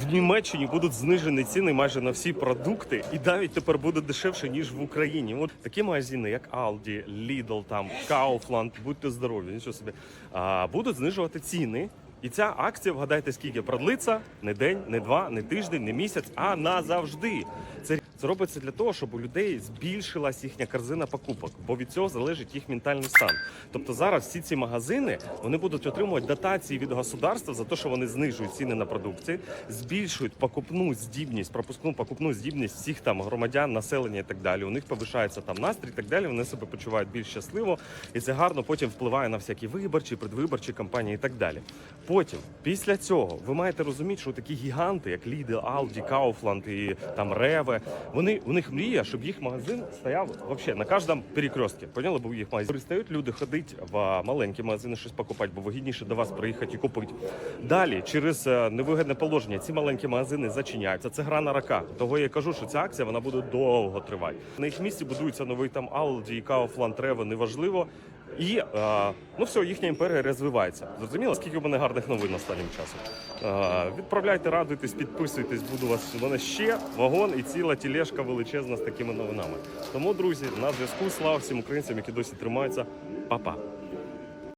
В Німеччині будуть знижені ціни майже на всі продукти, і навіть тепер буде дешевше ніж в Україні. От такі магазини, як Aldi, Lidl, там Kaufland, будьте здорові, нічого собі, а, будуть знижувати ціни. І ця акція, вгадайте, скільки продлиться не день, не два, не тиждень, не місяць, а назавжди. Це, це робиться для того, щоб у людей збільшилась їхня корзина покупок, бо від цього залежить їх ментальний стан. Тобто зараз всі ці магазини вони будуть отримувати дотації від государства за те, що вони знижують ціни на продукцію, збільшують покупну здібність, пропускну покупну здібність всіх там громадян, населення і так далі. У них повишається там настрій, і так далі. Вони себе почувають більш щасливо, і це гарно потім впливає на всякі виборчі, предвиборчі кампанії і так далі. Потім, після цього, ви маєте розуміти, що такі гіганти, як Lidl, Aldi, Kaufland і там Реве, вони у них мрія, щоб їх магазин стояв вообще на кожному перекрестці. Поняли, бо їх магазин перестають люди ходити в маленькі магазини щось покупати, бо вигідніше до вас приїхати і купити. Далі, через е, невигідне положення, ці маленькі магазини зачиняються. Це гра на рака. Того я кажу, що ця акція вона буде довго тривати. На їх місці будується новий там Aldi, Kaufland, Rewe, неважливо. І е, ну все, їхня імперія розвивається. Зрозуміло, скільки в мене гарних новин останнім часом. Е, відправляйте, радуйтесь, підписуйтесь, буду вас. У мене ще вагон і ціла тілешка величезна з такими новинами. Тому, друзі, на зв'язку слава всім українцям, які досі тримаються. Па-па.